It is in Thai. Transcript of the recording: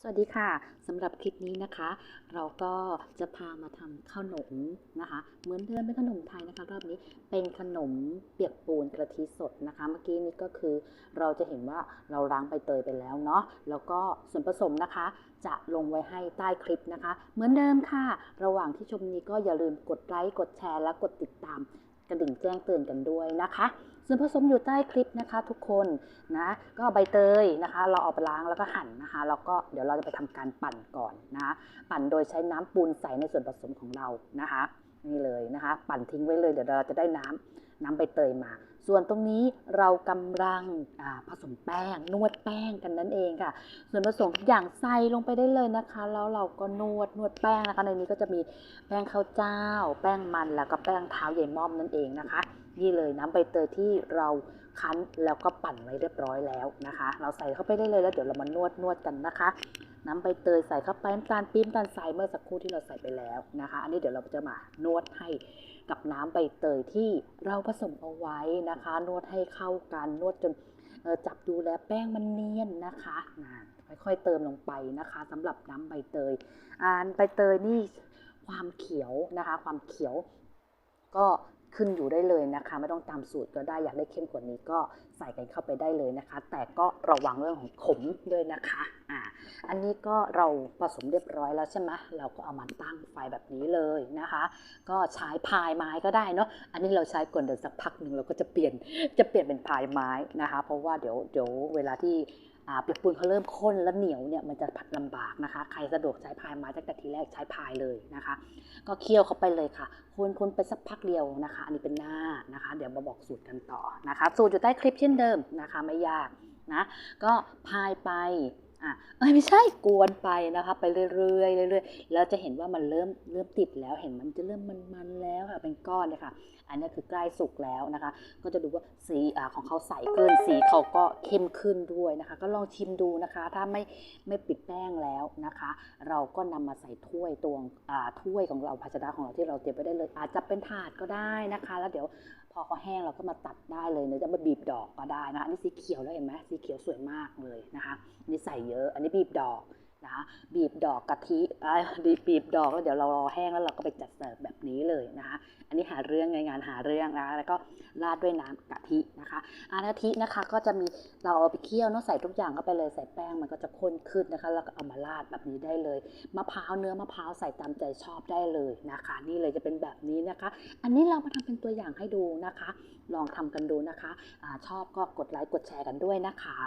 สวัสดีค่ะสำหรับคลิปนี้นะคะ เราก็จะพามาทำขนมนะคะ เหมือนเดิมเป็นขนมไทยนะคะ รอบนี้เป็นขนมเปียกปูนกะทิสดนะคะ เมื่อกี้นี้ก็คือเราจะเห็นว่าเราล้างใบเตยไปแล้วเนาะแล้วก็ส่วนผสมนะคะ จะลงไว้ให้ใต้คลิปนะคะ เหมือนเดิมค่ะ ระหว่างที่ชมนี้ก็อย่าลืมกดไลค์กดแชร์และกดติดตาม กระดิ่งแจ้งเตือนกันด้วยนะคะ ส่วนผสมอยู่ใต้คลิปนะคะทุกคนนะก็ใบเตยนะคะ เราเอาไปล้างแล้วก็หั่นนะคะแล้วก็เดี๋ยวเราจะไปทำการปั่นก่อนนะะปั่นโดยใช้น้ำปูนใสในส่วนผสมของเรานะคะ นี่เลยนะคะ ปั่นทิ้งไว้เลยเดี๋ยวเราจะได้น้ำ น้ำใบเตยมา ส่วนตรงนี้เรากำลังผสมแป้ง นวดแป้งกันนั่นเองค่ะ ส่วนผสมอย่างใส่ลงไปได้เลยนะคะ แล้วเราก็นวดนวดแป้งนะคะในนี้ก็จะมีแป้งข้าวเจ้า แป้งมันแล้วก็แป้งเท้าเยายม่อมนั่นเองนะคะ นี่เลยน้ำใบเตยที่เราคั้นแล้วก็ปั่นไว้เรียบร้อยแล้วนะคะ เราใส่เข้าไปได้เลยแล้วเดี๋ยวเรามานวดนวดกันนะคะ น้ำใบเตยใส่เข้าไปน้ำตาลปี๊บน้ำตาลทรายเมื่อสักครู่ที่เราใส่ไปแล้วนะคะ อันนี้เดี๋ยวเราจะมานวดให้กับน้ำใบเตยที่เราผสมเอาไว้นะคะ นวดให้เข้ากันนวดจนจับดูแลแป้งมันเนียนนะคะนะค่อยๆเติมลงไปนะคะสำหรับน้ำใบเตยอ่าใบเตยนี่ความเขียวนะคะ ความเขียว ก็ขึ้นอยู่ได้เลยนะคะ ไม่ต้องตามสูตรก็ได้อยากได้เข้มกว่านี้ก็ใส่กันเข้าไปได้เลยนะคะ แต่ก็ระวังเรื่องของขมด้วยนะคะ อ่าอันนี้ก็เราผสมเรียบร้อยแล้วใช่ไหมเราก็เอามาตั้งไฟแบบนี้เลยนะคะ ก็ใช้พายไม้ก็ได้เนาะอันนี้เราใช้ก่อนเดี๋ยวสักพักหนึ่งเราก็จะเปลี่ยนจะเปลี่ยนเป็นพายไม้นะคะ เพราะว่าเดี๋ยวเดี๋ยวเวลาที่อ่าเปียกปูนเขาเริ่มข้นและเหนียวเนี่ยมันจะผัดลำบากนะคะ ใครสะดวกใช้พายไม้ตั้งแต่ทีแรกใช้พายเลยนะคะ ก็เคี่ยวเขาไปเลยค่ะคนคนไปสักพักเดียวนะคะ อันนี้เป็นหน้านะคะ เดี๋ยวมาบอกสูตรกันต่อนะคะ สูตรอยู่ใต้คลิปเช่นเดิมนะคะ ไม่ยากนะ ก็พายไป อะเอ้ยไม่ใช่กวนไปนะคะ ไปเรื่อยๆเรื่อยๆแล้วจะเห็นว่ามันเริ่มเริ่มติดแล้วเห็นมันจะเริ่มมันๆแล้วค่ะเป็นก้อนเลยค่ะ อันนี้คือใกล้สุกแล้วนะคะ ก็จะดูว่าสีอของเขาใสขึ้นสีเขาก็เข้มขึ้นด้วยนะคะ ก็ลองชิมดูนะคะ ถ้าไม่ไม่ปิดแป้งแล้วนะคะ เราก็นำมาใส่ถ้วยตวงถ้วยของเราภาชนะของเราที่เราเตรียมไว้ได้เลย อาจจะเป็นถาดก็ได้นะคะ แล้วเดี๋ยวพอเขาแห้งเราก็มาตัดได้เลยเนื้อจะมาบีบดอกก็ได้นะะอันนี้สีเขียวแล้วเห็นไหมสีเขียวสวยมากเลยนะคะนนี้ใส่เยอะอันนี้บีบดอกนะคะบีบดอกกะทิอ่าบีบดอกแล้วเดี๋ยวเรารอแห้งแล้วเราก็ไปจัดเสิร์ฟแบบนี้เลยนะคะอันนี้หาเรื่องในงานหาเรื่องนะแล้วก็ราดด้วยน้ำกะทินะคะอากะทินะคะก็จะมีเราเอาไปเคี่ยวเนาะใส่ทุกอย่างเข้าไปเลยใส่แป้งมันก็จะข้นขึ้นนะคะแล้วก็เอามาราดแบบนี้ได้เลยมะพร้าวเนื้อมะพร้าวใส่ตามใจชอบได้เลยนะคะ นี่เลยจะเป็นแบบนี้นะคะ อันนี้เรามาทำเป็นตัวอย่างให้ดูนะคะ ลองทำกันดูนะคะอชอบก็กดไลค์กดแชร์กันด้วยนะคะ